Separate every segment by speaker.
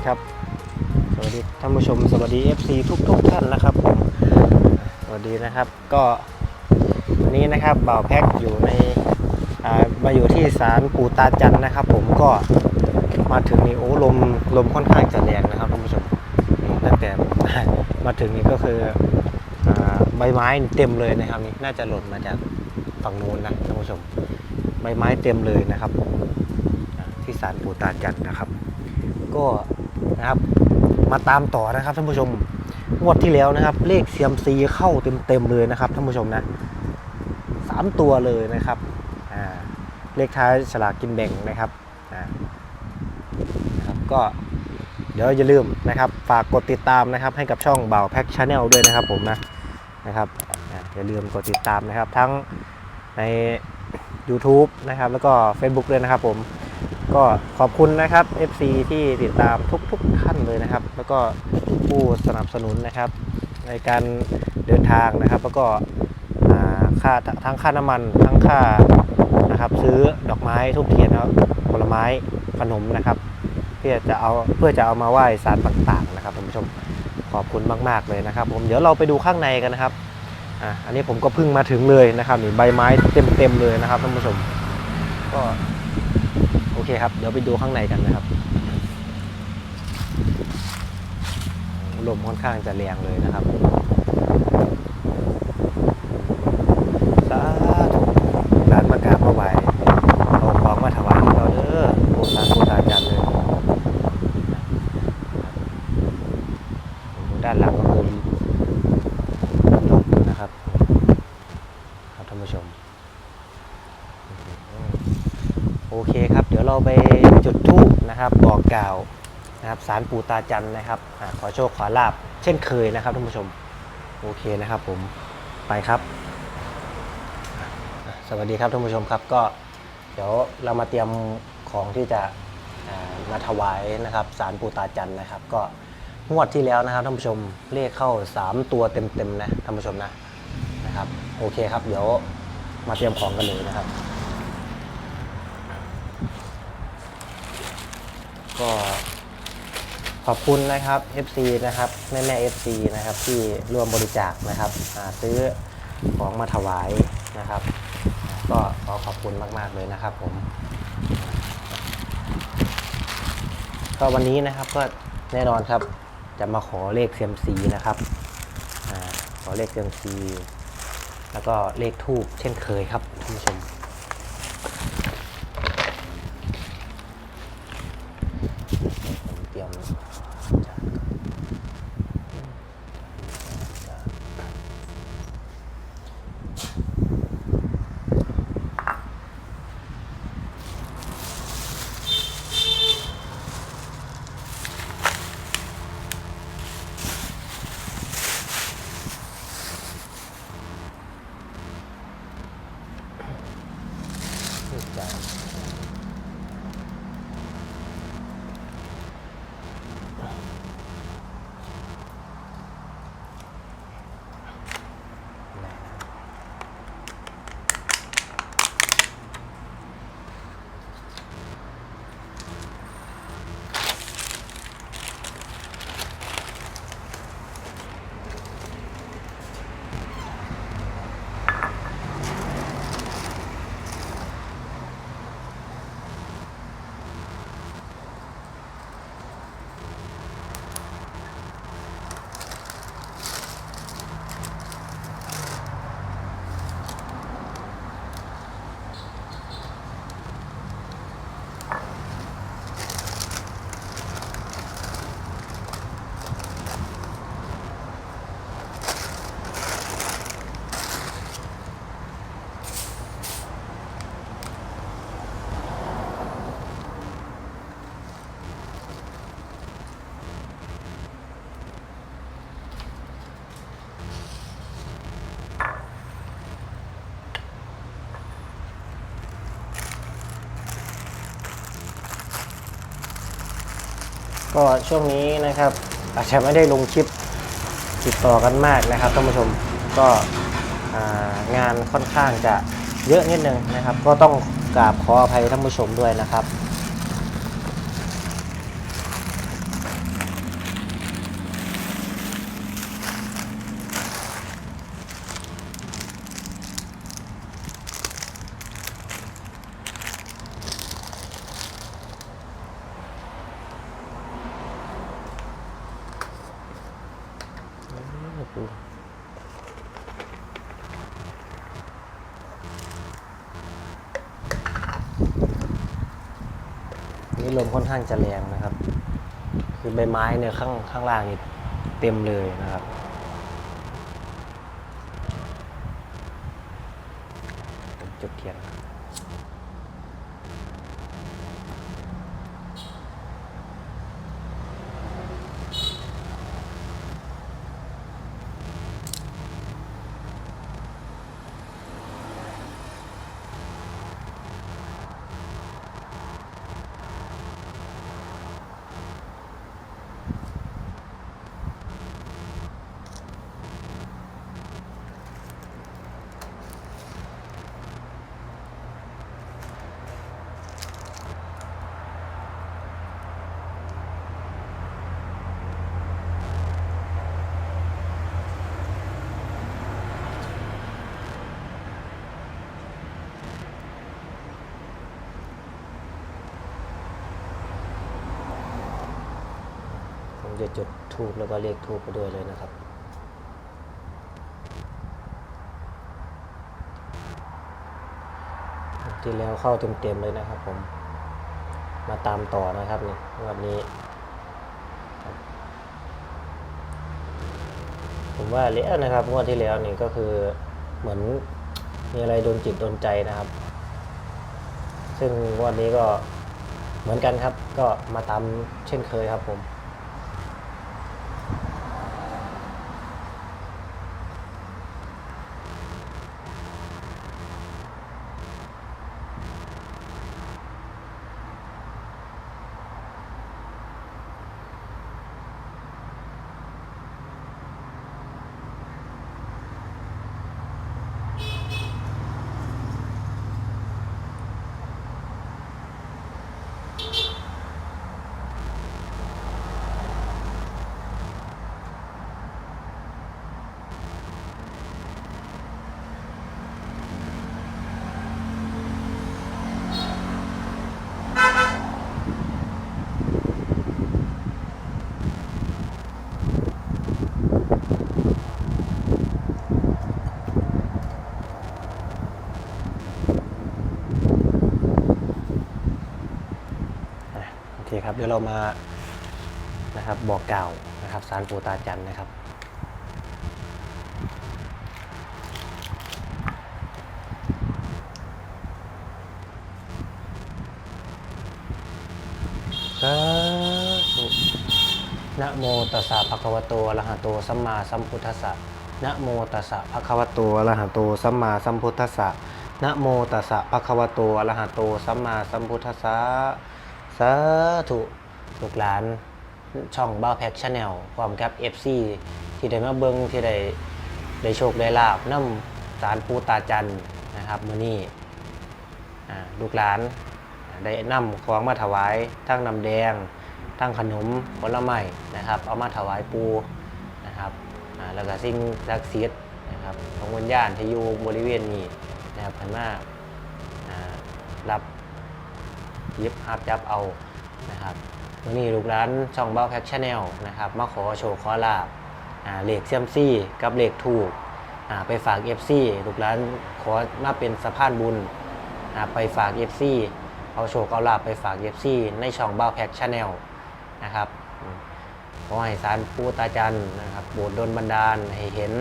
Speaker 1: สดีครับ สวัสดีท่านผู้ชม สวัสดี FC ทุกทุกท่านนะครับผมสวัสดีนะครับก็วันนี้นะครับบ่าวแพ็กอยู่ในามาอยู่ที่ศาลปู่ตาจันนะครับ ผมก็มาถึงนี่โอ้ลมลมค่อนข้างจะแรงนะครับท่านผู้ชมนี่ตั้งแต่มาถึงนี่ก็คืออใบไม้เต็มเลยนะครับนี่น่าจะหล่นมาจากฝั่งนู้นนะท่านผู้ชมใบไม้เต็มเลยนะครับ ที่ศาลปู่ตาจันนะครับ ก็ นะครับ มาตามต่อนะครับท่านผู้ชมงวดที่แล้วนะครับ เลขเซียมซีเข้าเต็มๆเลยนะครับท่านผู้ชมนะสามตัวเลยนะครับเลขท้ายฉลากกินแบ่งนะครับนะครับ ก็เดี๋ยวอย่าลืมนะครับ ฝากกดติดตามนะครับ ให้กับช่องบ่าวแพ็กชาแนลด้วยนะครับผมนะนะครับอ่าอย่าลืมกดติดตามนะครับทั้งใน YouTube นะครับ แล้วก็ Facebook ด้วยนะครับผม ก็ขอบคุณนะครับ FC ที่ติดตามทุกๆทท่านเลยนะครับ แล้วก็ผู้สนับสนุนนะครับ ในการเดินทางนะครับ แล้วก็ค่าทั้งค่าน้ำมันทั้งค่านะครับซื้อดอกไม้ทุกเทียนแล้วผลไม้ขนมนะครับ เพื่อจะเอาเพื่อจะเอามาไหว้สารต่างๆนะครับท่านผู้ชมขอบคุณมากๆเลยนะครับ ผมเดี๋ยวเราไปดูข้างในกันนะครับอะอันนี้ผมก็เพิ่งมาถึงเลยนะครับนี่ใบไม้เต็มๆเลยนะครับท่านผู้ชมก็ อเคครับ เดี๋ยวไปดูข้างในกันนะครับ ลมค่อนข้างจะแรงเลยนะครับ สาธุร้านมากราบมาไหวเอาของมาถวายเราเด้อโบสถ์โบสถ์จันเลยด้านหลังก็คือลมนะครับ ครับท่านผู้ชม โอเคครับ เดี๋ยวเราไปจุดธูป นะครับบอกกล่าวนะครับสารปู่ตาจันนะครับอขอโชคขอลาบเช่นเคยนะครับท่านผู้ชมโอเคนะครับผมไปครับ สวัสดีครับท่านผู้ชมครับก็เดี๋ยวเรามาเตรียมของที่จะมาถวายนะครับสารปู่ตาจันนะครับ ก็งวดที่แล้วนะครับท่านผู้ชมเลขเข้า 3 ตัวเต็มๆนะท่านผู้ชมนะนะครับโอเคครับเดี๋ยวมาเตรียมของกันเลยนะครับ ก็ขอบคุณนะครับ FC นะครับ แม่แม่ FC นะครับ ที่ร่วมบริจาคนะครับซื้อของมาถวายนะครับ ก็ขอขอบคุณมาก ๆ เลยนะครับผม ก็วันนี้นะครับก็แน่นอนครับจะมาขอเลขเซียมซีนะครับอขอเลขเซียมซีแล้วก็เลขทูบเช่นเคยครับท่านผู้ชม ก็ช่วงนี้นะครับ อาจจะไม่ได้ลงคลิปติดต่อกันมากนะครับท่านผู้ชมก็งานค่อนข้างจะเยอะนิดนึงนะครับ ก็ต้องกราบขออภัยท่านผู้ชมด้วยนะครับ อู้นี่ลมค่อนข้างจะแรงนะครับ คือใบไม้เนี่ยข้างข้างล่างนี่เต็มเลยนะครับ จะจุดทูบแล้วก็เรียกทูบไปด้วยเลยนะครับที่แล้วเข้าเต็มๆเลยนะครับ ผม มาตามต่อนะครับนี่วันนี้ ผมว่าเลี้ยวนะครับงวดที่แล้วนี่ก็คือเหมือนมีอะไรโดนจิตโดนใจนะครับ ซึ่งวันนี้ก็เหมือนกันครับ ก็มาตามเช่นเคยครับผม เคครับเดี๋ยวเรามานะครับบอกกล่าวนะครับสารปูตาจันนะครับสนะโมตัสสะภะคะวะโตอะระหะโตสัมมาสัมพุทธัสสะนะโมตัสสะภะคะวะโตอะระหะโตสัมมาสัมพุทธัสสะนะโมตัสสะภะคะวะโตอะระหะโตสัมมาสัมพุทธัสสะ สาธุลูกหลานช่องบ้าแพ็กชาแนลพร้อมกับ FC ที่ได้มาเบิงที่ได้ได้โชคได้ลาบน้ำสารปูตาจันนะครับมือนี้อ่าลูกหลานได้นำของมาถวายทั้งน้ำแดงทั้งขนมผลไม้นะครับ เอามาถวายปูนะครับอ่าแล้วก็สิ่งศักดิ์สิทธิ์นะครับของวิญญาณที่อยู่บริเวณนี้นะครับพันมาอ่ารับ ยิบหับจับเอานะครับวันนี้ลูกหลานช่องเบ้าแพ็กชาแนลนะครับ มาขอโชว์ขอลาบอ่าเลขเซียมซี่ กับเหลขถูกอ่าไปฝาก FC ลูกหลานขอมาเป็นสะพานบุญนะไปฝาก FC เอาโชคเอาลาบไปฝาก FC ในช่องบ้าแพ็กชาแนลนะครับขอให้สารปูตาจันนะครับโบสถ์ดลบันดาลให้เห็น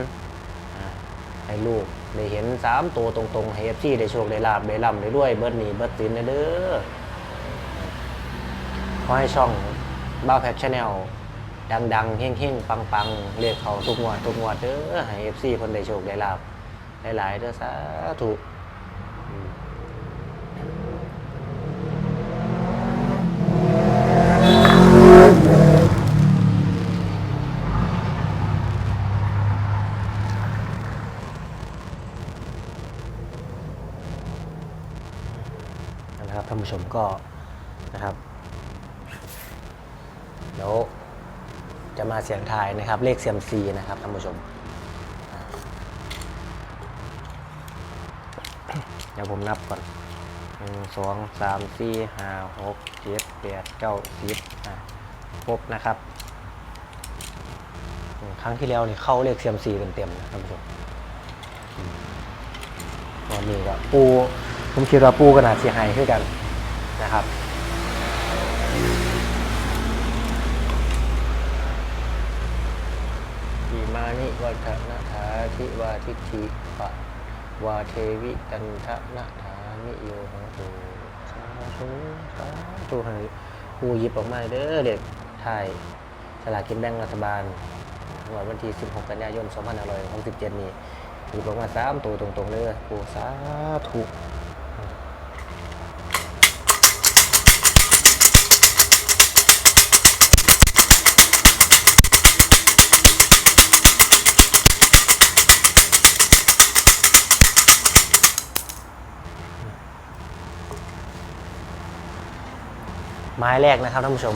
Speaker 1: อ่าให้ลูกได้เห็นสามตัวตรงๆให้ FC ได้โชคได้ลาบได้ร่ำได้รวยเบิดหนีเบิดสินเด้อ อให้ช่องบ้าแพ็กชาแนลดังๆเฮ่งๆ ปังๆ เรียกเขาทุกงวดทุกงวดเด้อให้ FC คนได้โชคได้ลาบหลายๆเด้อสาธุนะครับท่านผู้ชมก็นะครับ เดี๋ยวจะมาเสียงทายนะครับ เลขเซียมซีนะครับท่านผู้ชม เดี๋ยวผมนับก่อนหนึ่งสองสามสี่ห้าหกเจ็ดแปดเก้าสิบครบนะครับ ครั้งที่แล้วนี่เข้าเลขเซียมซีเต็มๆนะท่านผู้ชมอืมวันนี้ก็ปูผมคิดว่าปูก็น่าเสียหายขึ้นกันนะครับ อิมา นิวัฒนธาทิวาทิฏฐิปะวาเทวิตันทะนาถานิโยหังโตสาธุสาธุให้กูหยิบออกมาเด้อเด็กไทยสลากกินแบ่งรัฐบาลงวดวันที่ 16 กันยายน 2567 นี้หยิบออกมา3ตัวตรงๆเลยกูสาธุ หมายแรกนะครับท่านผู้ชม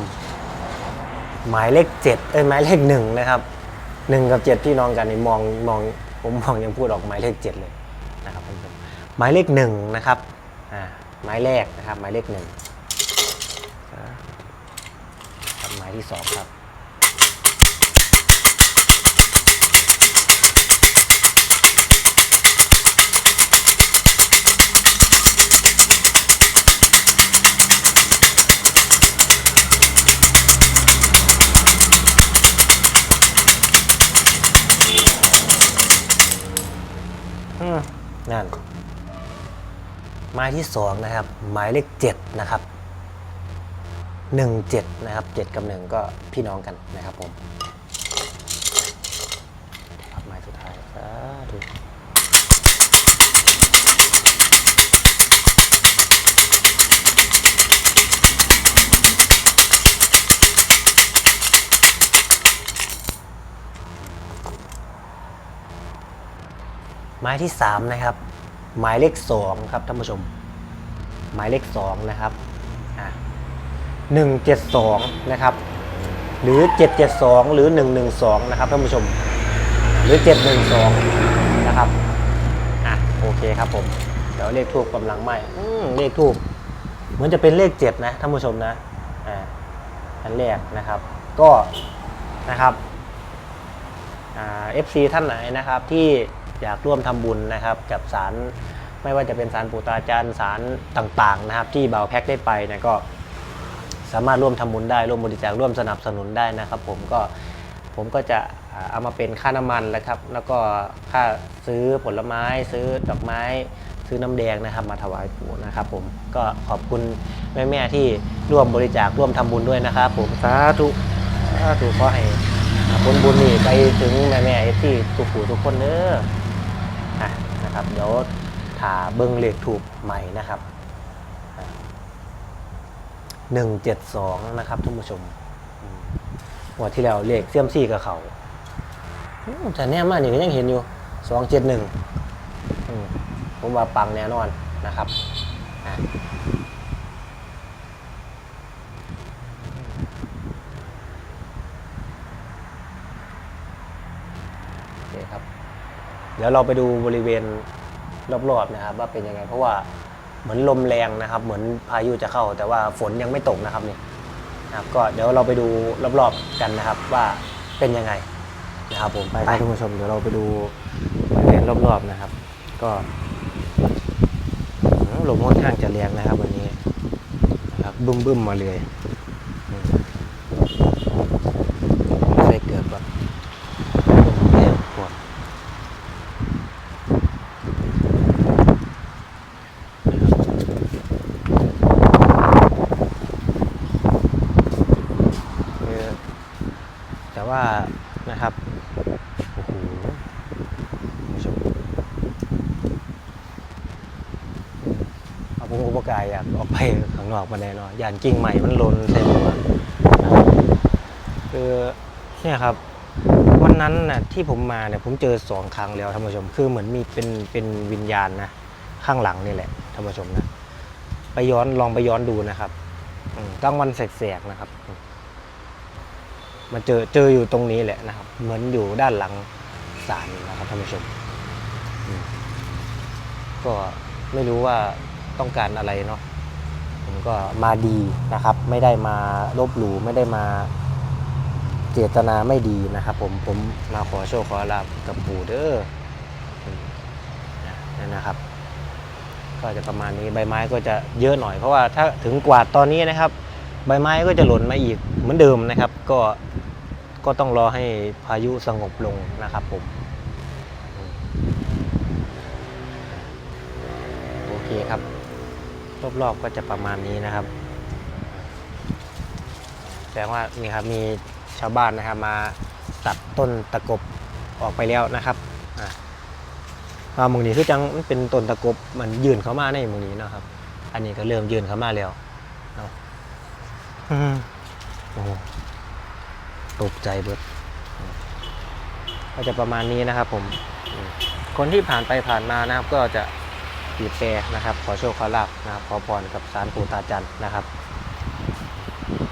Speaker 1: หมายเลขเจ็ดเอ้ยหมายเลขหนึ่งนะครับหนึ่งกับเจ็ดพี่น้องกันนี่มองมองผมมองยังพูดออกหมายเลขเจ็ดเลยนะครับท่านผู้ชมหมายเลขหนึ่งนะครับอ่าหมายแรกนะครับหมายเลขหนึ่งครับหมายที่สองครับ นั่นหมายที่สองนะครับ หมายเลขเจ็ดนะครับหนึ่งเจ็ดนะครับเจ็ดกับหนึ่งก็พี่น้องกันนะครับผมครับหมายสุดท้ายสาธุ หมายที่สามนะครับ หมายเลขสองครับท่านผู้ชม หมายเลขสองนะครับหนึ่งเจ็ดสองนะครับ หรือเจ็ดเจ็ดสองหรือหนึ่งหนึ่งสองนะครับท่านผู้ชม หรือเจ็ดหนึ่งสองนะครับอะโอเคครับผม เดี๋ยวเลขทูบกำลังไหมมเลขทูบเหมือนจะเป็นเลขเจ็ดนะท่านผู้ชมนะอ่าอันแรกนะครับ ก็นะครับอ่าเอฟซีท่านไหนนะครับที่ อยากร่วมทำบุญนะครับ กับสารไม่ว่าจะเป็นสารปูตาจารย์สารต่างๆนะครับ ที่เบาแพ็กได้ไปเนะก็สามารถร่วมทำบุญได้ร่วมบริจาคร่วมสนับสนุนได้นะครับ ผมก็ผมก็จะเอามาเป็นค่าน้ำมันแล้วครับ แล้วก็ค่าซื้อผลไม้ ซื้อดอกไม้ซื้อน้ำแดงนะครับมาถวายปู่นะครับ ผมก็ขอบคุณแม่ๆที่ร่วมบริจาคร่วมทำบุญด้วยนะครับ ผมสาธุสาธุขอให้ผลบุญนี่ไปถึงแม่ๆที่ทุกผู้ทุกคนเด้อะ นะครับเดี๋ยวถ่าเบิ้งเลขถูกใหม่นะครับหนึ่งเจ็ดสองนะครับท่านผู้ชมหัวันที่แล้วเลขเซียมซี่กับเขาแต่แน่มากนี่ก็ยังเห็นอยู่สองเจ็ดหนึ่งผมว่าปังแน่นอนนะครับอะโอเคครับ เดี๋ยวเราไปดูบริเวณรอบๆนะครับ ว่าเป็นยังไง เพราะว่าเหมือนลมแรงนะครับ เหมือนพายุจะเข้า แต่ว่าฝนยังไม่ตกนะครับนี่นะครับ ก็เดี๋ยวเราไปดูรอบๆกันนะครับ ว่าเป็นยังไงนะครับผมไปครับท่านผู้ชมเดี๋ยวเราไปดูบริเวณรอบๆนะครับ ก็อืมลมค่อนข้างจะแรงนะครับ วันนี้นะครับบบึ้มๆมาเลยอืมไม่ได้เกิดแบบลมแรงก่อน คือแต่ว่านะครับโอ้โหคุณผู้ชม เออกายอยากออกไปข้างนอกมาแน่นอนยานกิ่งใหม่มันหล่นใส่หัวนะคือเนี่ยครับวันนั้นน่ะที่ผมมาเนี่ยผมเจอสองครั้งแล้วท่านผู้ชม คือเหมือนมีเป็นเป็นวิญญาณนะข้างหลังนี่แหละท่านผู้ชมนะไปย้อนลองไปย้อนดูนะครับกลางวันแสกๆนะครับมาเจอเจออยู่ตรงนี้แหละนะครับ เหมือนอยู่ด้านหลังศาลนะครับท่านผู้ชมก็ไม่รู้ว่า ต้องการอะไรเนาะผมก็มาดีนะครับ ไม่ได้มาลบหลู่ไม่ได้มาเจตนาไม่ดีนะครับ ผมผมมาขอโชคขอลาบกับปู่เด้อนั่นะครับ ก็จะประมาณนี้ใบไม้ก็จะเยอะหน่อยเพราะว่าถ้าถึงกวาดตอนนี้นะครับ ใบไม้ก็จะหล่นมาอีกเหมือนเดิมนะครับ ก็ก็ต้องรอให้พายุสงบลงนะครับผมอืมโอเคครับ รอบๆก็จะประมาณนี้นะครับแสดงว่านี่ครับมีชาวบ้านนะครับมาตัดต้นตะกบออกไปแล้วนะครับอะว่ามึงนี้คือจังมันเป็นต้นตะกบมันยืนเข้ามาในมึงนี้เนาะครับ อันนี้ก็เริ่มยืนเข้ามาแล้วเนาะอืมโอ้โหตกใจเบิดอืมก็จะประมาณนี้นะครับผมอืมคนที่ผ่านไปผ่านมานะครับก็จะ บีบแตรนะครับ ขอโชคขอลาบนะครับขอพรกับสารปู่ตาจันนะครับ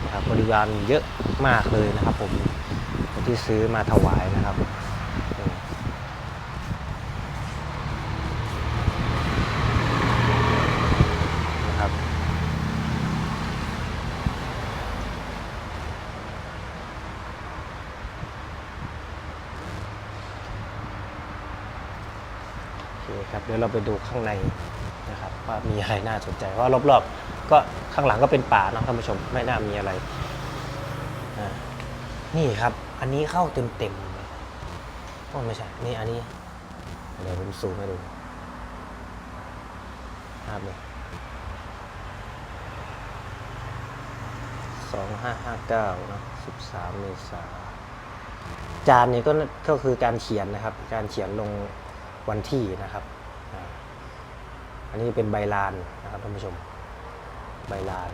Speaker 1: นะครับบริวารเยอะมากเลยนะครับ ผมที่ซื้อมาถวายนะครับอืมนะครับ โอเครับเดี๋ยวเราไปดูข้างในนะครับว่ามีอะไรน่าสนใจเพราะรอบๆก็ข้างหลังก็เป็นป่านะท่านผู้ชมไม่น่ามีอะไรนี่ครับอันนี้เข้าเต็มๆเลยไม่ใช่นี่อันนี้เดี๋ยวผมซูมให้ดูครับนี่สองห้าห้าเก้านะสิบสามเมษาจานนี้ก็ก็คือการเขียนนะครับ การเขียนลงวันที่นะครับ อันนี้เป็นใบลานนะครับท่านผู้ชม ใบลาน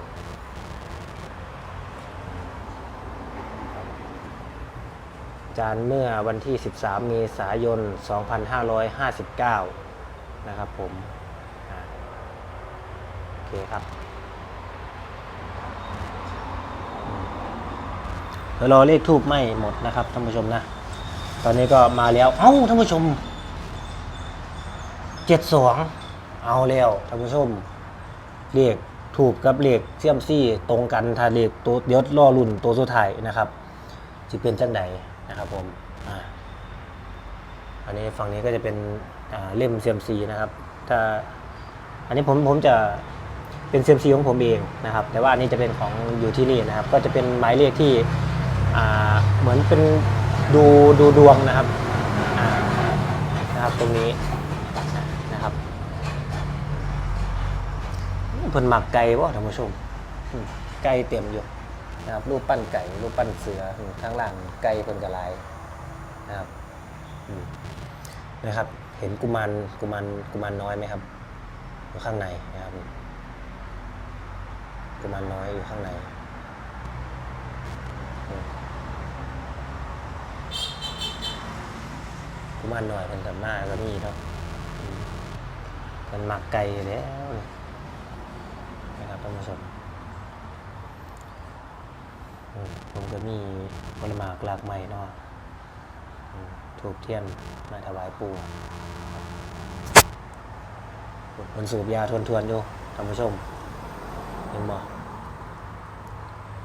Speaker 1: จานเมื่อวันที่ 13 เมษายน 2559 นะครับผม โอเคครับเดี๋ยวรอเลขทูบไม่หมดนะครับท่านผู้ชมนะ ตอนนี้ก็มาแล้ว เอ้าท่านผู้ชม 72 เอาแล้วท่านผู้ชมเลขถูกกับเลขเซียมซี่ตรงกันถ้าเลขตัวเดี๋ยวรอรุ่นตัวสุดท้ายนะครับจะเป็นจังใดนะครับผมอันนี้ฝั่งนี้ก็จะเป็นเล่มเซียมซีนะครับ ถ้าอันนี้ผมผมจะเป็นเซียมซีของผมเองนะครับ แต่ว่าอันนี้จะเป็นของอยู่ที่นี่นะครับ ก็จะเป็นหมายเลขที่เหมือนเป็นดูดูดวงนะครับนะครับตรงนี้นะครับ เพิ่นหมักไก่บ่ท่านผู้ชมอืมไก่เต็มอยู่นะครับรูปปั้นไก่รูปปั้นเสืออืมข้างล่างไก่เพิ่นกระลายนะครับอืมนะครับ เห็นกุมารกุมารกุมารน้อยไหมครับอยู่ข้างในนะครับกุมารน้อยอยู่ข้างในอืมกุมารน้อยเพิ่นกับมาก็มีเนาะมเพิ่นหมักไก่แล้วานผู้ชมอืมผมก็มีผลหมากหลากไม้เนาะถูกเทียนมาถวายปู่คนสูบยาทวนทวนๆอยู่ท่านผู้ชมเห็นบ่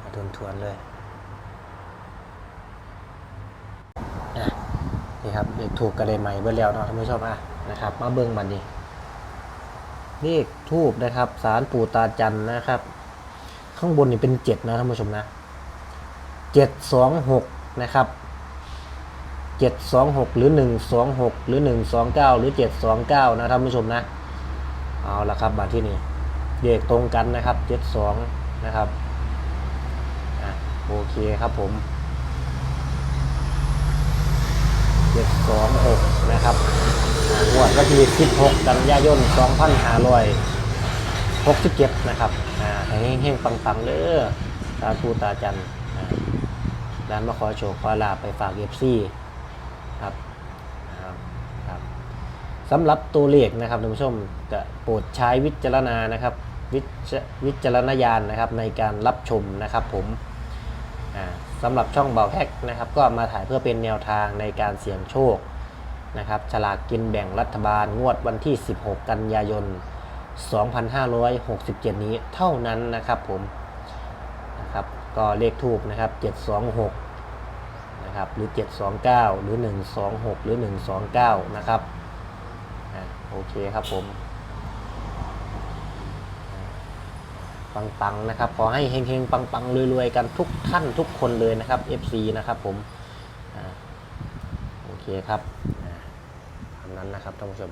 Speaker 1: มาทวนทวนๆเลยนี่ครับเด็กถูกกระเด็นใหม่เบิ่แล้วเนาะท่านผู้ชมอะนะครับ มาเบิ่งบัดนี้ เลขทูบนะครับ สารปู่ตาจันนะครับ ข้างบนนี่เป็นเจ็ดนะท่านผู้ชมนะเจ็ดสองหกนะครับเจ็ดสองหกหรือหนึ่งสองหกหรือหนึ่งสองเก้าหรือเจ็ดสองเก้านะท่านผู้ชมนะเอาละครับบัตรที่นี่เลขตรงกันนะครับเจ็ดสองนะครับโอเคครับผมเจ็ดสองหกนะครับ งวดวันที่ 16 กันยายน 2567 นะครับอ่าให้เฮงๆปังๆเด้อสาธุตาจันร้านมาขอโชคขอลาไปฝากเอฟซีครับครับสำหรับตัวเลขนะครับท่านผู้ชมก็โปรดใช้วิจารณานะครับวิจวิจารณญาณนะครับในการรับชมนะครับผมอ่าสำหรับช่องเบาแพ็กนะครับ ก็มาถ่ายเพื่อเป็นแนวทางในการเสี่ยงโชค นะครับฉลากกินแบ่งรัฐบาลงวดวันที่ 16 กันยายน 2567 นี้เท่านั้นนะครับผมนะครับก็เลขทูบนะครับ 726 นะครับหรือ 729 หรือ 126 หรือ 129 นะครับโอเคครับผมปังๆนะครับขอให้เฮงๆปังๆรวยๆกันทุกท่านทุกคนเลยนะครับ FC นะครับผมอโอเคครับามนั้นนะครับท่านผู้ชม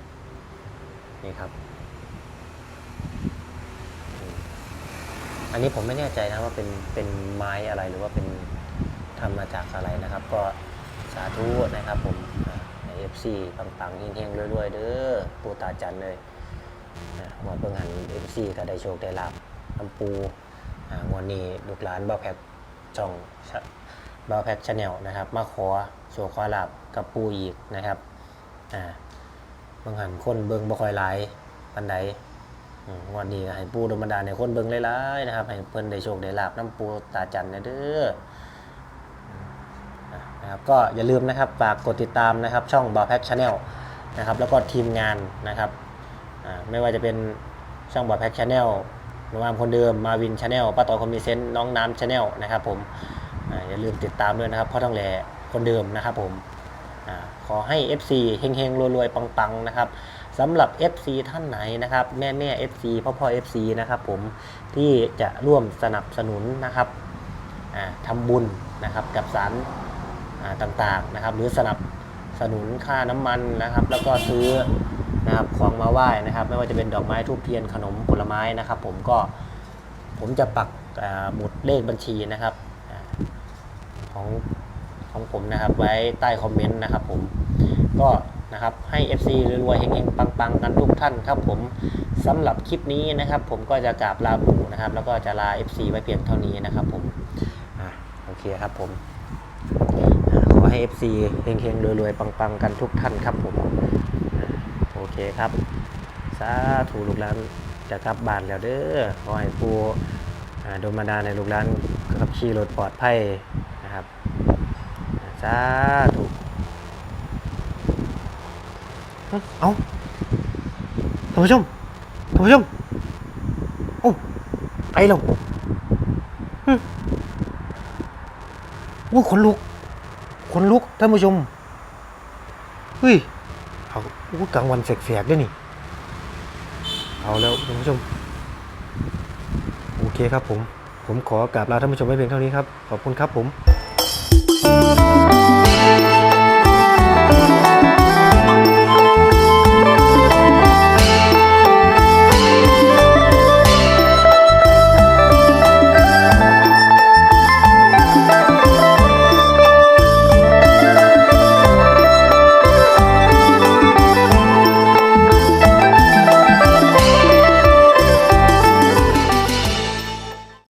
Speaker 1: นี่ครับ อันนี้ผมไม่แน่ใจนะว่าเป็นเป็นไม้อะไรหรือว่าเป็นทำมาจากอะไรนะครับ ก็สาธุนะครับผมเอ่าใน FC ปังๆเฮงๆรวยๆเด้อปูตาจันเลยหมดเพิ่งหัน FC ก็ได้โชคได้ลาบลำปูงวันนี้ลูกหลานบ่าแพกช่องบ่าแพกชาแนลนะครับ มาขอโชคขอลาบกับปูอีกนะครับ อ่าบางหันคนเบิงบ่ค่อยหลายปานใดวันนี้ให้ปูดลบันดาในคนเบิงหลายๆนะครับให้เพิ่นได้โชคได้ลาบน้ำปูตาจันนเด้ออืมอะนะครับก็อย่าลืมนะครับฝากกดติดตามนะครับช่องบาแพ็กชาแนลนะครับแล้วก็ทีมงานนะครับอ่าไม่ว่าจะเป็นช่องบาแพ็กชาแนลนุมามคนเดิมมาวินชาแนลป้าต่อคอมมิเซนต์น้องน้ำชาแนลนะครับผมออย่าลืมติดตามด้วยนะครับพ่อต้องแหล่คนเดิมนะครับผม อาขอให้ FC เฮงๆรวยๆปังๆนะครับสำหรับ FC ท่านไหนนะครับ แม่แม่ FC พ่อพ่อ FC นะครับผมที่จะร่วมสนับสนุนนะครับทำบุญนะครับกับสารต่างๆนะครับ หรือสนับสนุนค่าน้ำมันนะครับ แล้วก็ซื้อนะครับของมาไหว้นะครับ ไม่ว่าจะเป็นดอกไม้ทูบเทียนขนมผลไม้นะครับ ผมก็ผมจะปักหมุดเลขบัญชีนะครับของ ของผมนะครับ ไว้ใต้คอมเมนต์นะครับผมก็นะครับให้ FC รวยๆเฮงๆปังๆกันทุกท่านครับผมสำหรับคลิปนี้นะครับ ผมก็จะกราบลาหมูนะครับ แล้วก็จะลา FC ไว้เพียงเท่านี้นะครับผมอะโอเคครับผมขอให้ FC เฮงๆรวยๆปังๆกันทุกท่านครับผมอโอเคครับสาธุลูกหลานจะกลับบ้านแล้วเด้อขอให้ผู้อ่าโดนบันดาในลูกหลานขับขี่รถปลอดภัย สาธุเอ้าเอาท่านผู้ชมท่านผู้ชมโอ้ไปแล้วฮึโอ้ยขนลุกขนลุกท่านผู้ชมเฮ้ยเอาโอ้ยกลางวันแสกๆด้วยนี่เอาแล้วท่านผู้ชม โอเคครับผม ผมขอกราบลาท่านผู้ชมไว้เพียงเท่านี้ครับ ขอบคุณครับผม